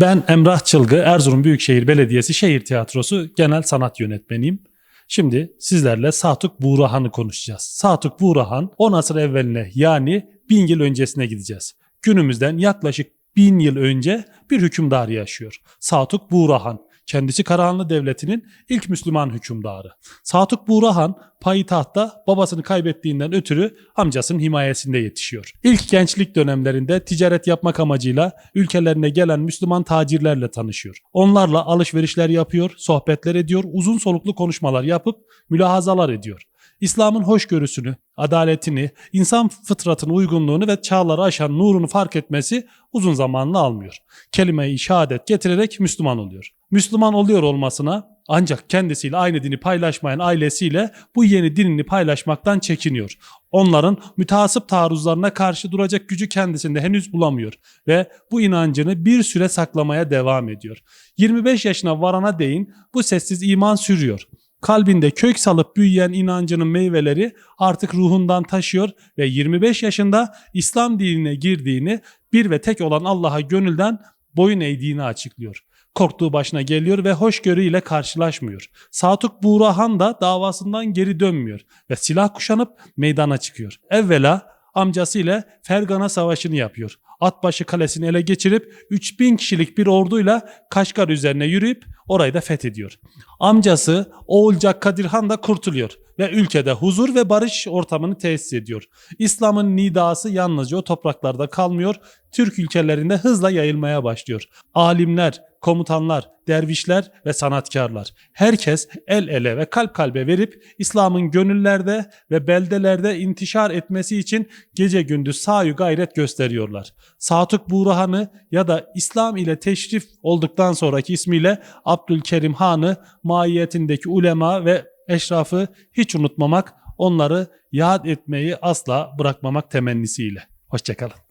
Ben Emrah Çılgı, Erzurum Büyükşehir Belediyesi Şehir Tiyatrosu Genel Sanat Yönetmeniyim. Şimdi sizlerle Satuk Buğrahan'ı konuşacağız. Satuk Buğrahan 10 asır evveline yani 1000 yıl öncesine gideceğiz. Günümüzden yaklaşık 1000 yıl önce bir hükümdar yaşıyor. Satuk Buğrahan. Kendisi Karahanlı Devleti'nin ilk Müslüman hükümdarı. Satuk Buğrahan payitahtta babasını kaybettiğinden ötürü amcasının himayesinde yetişiyor. İlk gençlik dönemlerinde ticaret yapmak amacıyla ülkelerine gelen Müslüman tacirlerle tanışıyor. Onlarla alışverişler yapıyor, sohbetler ediyor, uzun soluklu konuşmalar yapıp mülahazalar ediyor. İslam'ın hoşgörüsünü, adaletini, insan fıtratının uygunluğunu ve çağları aşan nurunu fark etmesi uzun zamanını almıyor. Kelime-i şehadet getirerek Müslüman oluyor. Müslüman oluyor olmasına ancak kendisiyle aynı dini paylaşmayan ailesiyle bu yeni dinini paylaşmaktan çekiniyor. Onların müteasip taarruzlarına karşı duracak gücü kendisinde henüz bulamıyor ve bu inancını bir süre saklamaya devam ediyor. 25 yaşına varana değin bu sessiz iman sürüyor. Kalbinde kök salıp büyüyen inancının meyveleri artık ruhundan taşıyor ve 25 yaşında İslam dinine girdiğini bir ve tek olan Allah'a gönülden boyun eğdiğini açıklıyor. Korktuğu başına geliyor ve hoşgörüyle karşılaşmıyor. Satuk Buğrahan da davasından geri dönmüyor ve silah kuşanıp meydana çıkıyor. Evvela amcası ile Fergana Savaşı'nı yapıyor. Atbaşı Kalesi'ni ele geçirip 3000 kişilik bir orduyla Kaşgar üzerine yürüyüp orayı da fethediyor. Amcası Oğulcak Kadirhan da kurtuluyor ve ülkede huzur ve barış ortamını tesis ediyor. İslam'ın nidası yalnızca o topraklarda kalmıyor, Türk ülkelerinde hızla yayılmaya başlıyor. Alimler, komutanlar, dervişler ve sanatkarlar. Herkes el ele ve kalp kalbe verip İslam'ın gönüllerde ve beldelerde intişar etmesi için gece gündüz sayu gayret gösteriyorlar. Satuk Buğrahan'ı ya da İslam ile teşrif olduktan sonraki ismiyle Abdülkerim Han'ı mahiyetindeki ulema ve eşrafı hiç unutmamak, onları yad etmeyi asla bırakmamak temennisiyle. Hoşçakalın.